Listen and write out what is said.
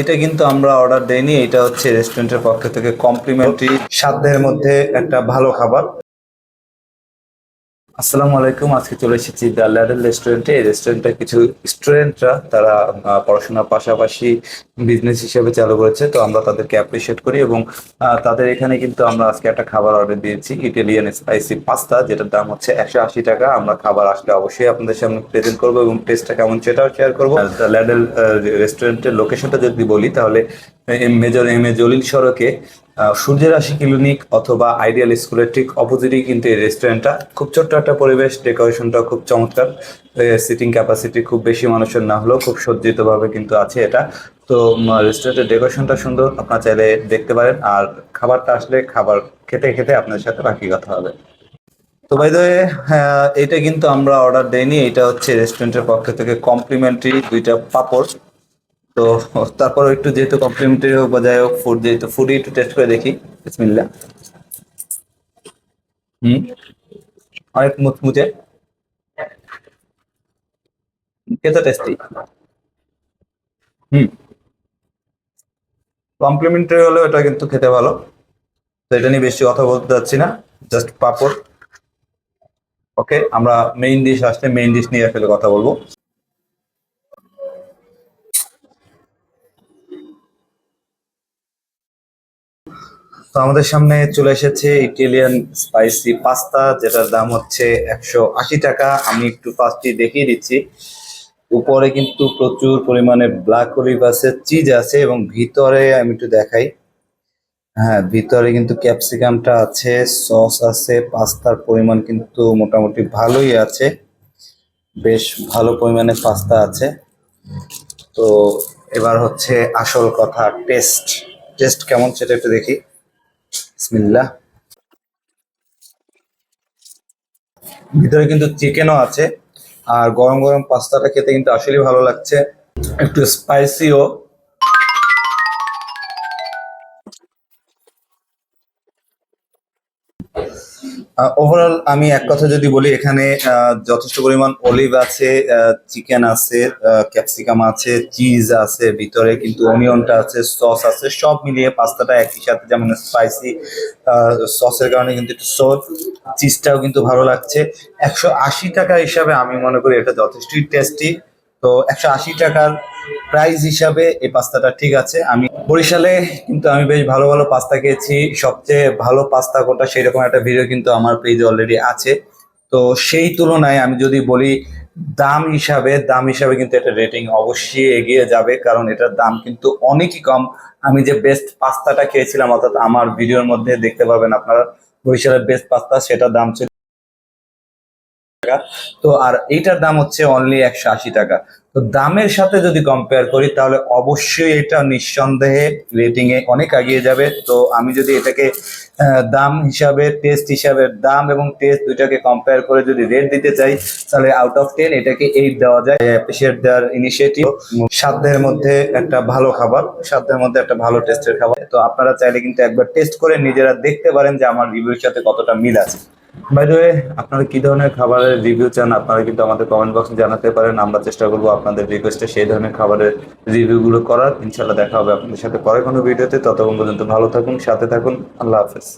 এটা কিন্তু আমরা অর্ডার দেইনি, এটা হচ্ছে রেস্টুরেন্টের পক্ষ থেকে কমপ্লিমেন্টারি সাধ্যের মধ্যে একটা ভালো খাবার। আসসালামু আলাইকুম। আজকে চলে এসেছি দ্য ল্যাডেল রেস্টুরেন্টে। এই রেস্টুরেন্টটা কিছু স্টুডেন্টরা, তারা পড়াশোনার পাশাপাশি বিজনেস হিসেবে চালু করেছে। তো আমরা তাদেরকে অ্যাপ্রিসিয়েট করি এবং তাদের এখানে কিন্তু আমরা আজকে একটা খাবার অর্ডার দিয়েছি ইটালিয়ান স্পাইসি পাস্তা যেটার দাম হচ্ছে একশো আশি টাকা। আমরা খাবার আসলে অবশ্যই আপনাদের সামনে প্রেজেন্ট করব এবং টেস্টটা কেমন সেটাও শেয়ার করব। দ্য ল্যাডেল রেস্টুরেন্টের লোকেশনটা যদি বলি, তাহলে মেজর এম, এ, জলিল সড়কে সূর্যের রাশি ক্লিনিক অথবা আইডিয়াল স্কুলের ঠিক অপোজিটই কিন্তু এই রেস্টুরেন্টটা খুব ছোট্ট একটা পরিবেশ ডেকোরেশনটা খুব চমৎকার। সিটিং ক্যাপাসিটি খুব বেশি মানুষের না হলেও খুব সজ্জিত ভাবে কিন্তু আছে এটা। তো রেস্টুরেন্টের ডেকোরেশনটা সুন্দর, আপনারা চাইলে দেখতে পারেন। আর খাবারটা আসলে খাবার খেতে খেতে আপনার সাথে বাকি কথা হবে। তো বাই দ্য এটা কিন্তু আমরা অর্ডার দেইনি, এটা হচ্ছে রেস্টুরেন্টের পক্ষ থেকে কমপ্লিমেন্টারি দুইটা পাপড়। তো তারপর একটু যেহেতু কমপ্লিমেন্টারি হোক বা যাই হোক ফুড যেহেতু ফুডই একটু টেস্ট করে দেখি। বিসমিল্লা হুম? অনেক মুচমুচে। খেতে টেস্টি হুম। কমপ্লিমেন্টারি হলেও এটা কিন্তু খেতে ভালো। তো এটা নিয়ে বেশি কথা বলতে যাচ্ছি না জাস্ট পাপড়। ওকে আমরা মেইন ডিশ আসলে মেইন ডিশ নিয়ে আসলে কথা বলব। তো আমাদের সামনে চলে এসেছে ইটালিয়ান স্পাইসি পাস্তা যেটার দাম হচ্ছে একশো আশি টাকা। আমি একটু পাঁচটি দেখিয়ে দিচ্ছি। উপরে কিন্তু প্রচুর পরিমাণে ব্ল্যাক অলিভ আছে চিজ আছে, এবং ভিতরে আমি একটু দেখাই। হ্যাঁ ভিতরে কিন্তু ক্যাপসিকামটা আছে সস আছে পাস্তার পরিমাণ কিন্তু মোটামুটি ভালোই আছে। বেশ ভালো পরিমাণে পাস্তা আছে। তো এবার হচ্ছে আসল কথা টেস্ট টেস্ট কেমন সেটা একটু দেখি। বিসমিল্লাহ। ভিতরে কিন্তু চিকেনও আছে। আর গরম গরম পাস্তাটা খেতে কিন্তু আসলেই ভালো লাগছে। একটু স্পাইসিও ওভারঅল আমি এক কথা যদি বলি, এখানে যথেষ্ট পরিমাণ অলিভ আছে চিকেন আছে ক্যাপসিকাম আছে চিজ আছে ভিতরে, কিন্তু অনিয়নটা আছে সস আছে, সব মিলিয়ে পাস্তাটা একই সাথে যেমন স্পাইসি সসের কারণে কিন্তু একটু সস চিজটাও কিন্তু ভালো লাগছে। একশো আশি টাকা হিসাবে আমি মনে করি এটা যথেষ্টই টেস্টি তো একশো আশি টাকার প্রাইস হিসাবে এই পাস্তাটা ঠিক আছে। আমি বরিশালে কিন্তু আমি বেশ ভালো ভালো পাস্তা খেয়েছি। সবচেয়ে ভালো পাস্তা কোনটা সেরকম একটা ভিডিও কিন্তু আমার পেজে অলরেডি আছে। তো সেই তুলনায় আমি যদি বলি দাম হিসাবে দাম হিসাবে কিন্তু এটা রেটিং অবশ্যই এগিয়ে যাবে, কারণ এটার দাম কিন্তু অনেকই কম। আমি যে বেস্ট পাস্তাটা খেয়েছিলাম, অর্থাৎ আমার ভিডিওর মধ্যে দেখতে পাবেন আপনারা, বরিশালের বেস্ট পাস্তা, সেটার দাম ছিল টাকা। তো আর এইটার দাম হচ্ছে অনলি একশো আশি টাকা। তো দামের সাথে যদি কম্পেয়ার করি, তাহলে অবশ্যই এটা নিঃসন্দেহে রেটিং এ অনেক এগিয়ে যাবে। তো আমি যদি এটাকে দাম হিসাবে টেস্ট হিসাবে, দাম এবং টেস্ট দুইটাকে কম্পেয়ার করে যদি রেট দিতে চাই, তাহলে আউট অফ টেন এটাকে এইট দেওয়া যায়। অ্যাপ্রিসিয়েট দেওয়ার ইনিশিয়েটিভ সাধ্যের মধ্যে একটা ভালো খাবার, সাধ্যের মধ্যে একটা ভালো টেস্টের খাবার। তো আপনারা চাইলে কিন্তু একবার টেস্ট করে নিজেরা দেখতে পারেন যে আমার রিভিউর সাথে কতটা মিল আছে। বাই দ্য আপনারা কি ধরনের খাবারের রিভিউ চান, আপনারা কিন্তু আমাদের কমেন্ট বক্সে জানাতে পারেন। আমরা চেষ্টা করব আপনাদের রিকোয়েস্টে সেই ধরনের খাবারের রিভিউ গুলো করার। ইনশাল্লাহ দেখা হবে আপনাদের সাথে পরে কোনো ভিডিওতে ততক্ষণ পর্যন্ত ভালো থাকুন, সাথে থাকুন। আল্লাহ হাফেজ।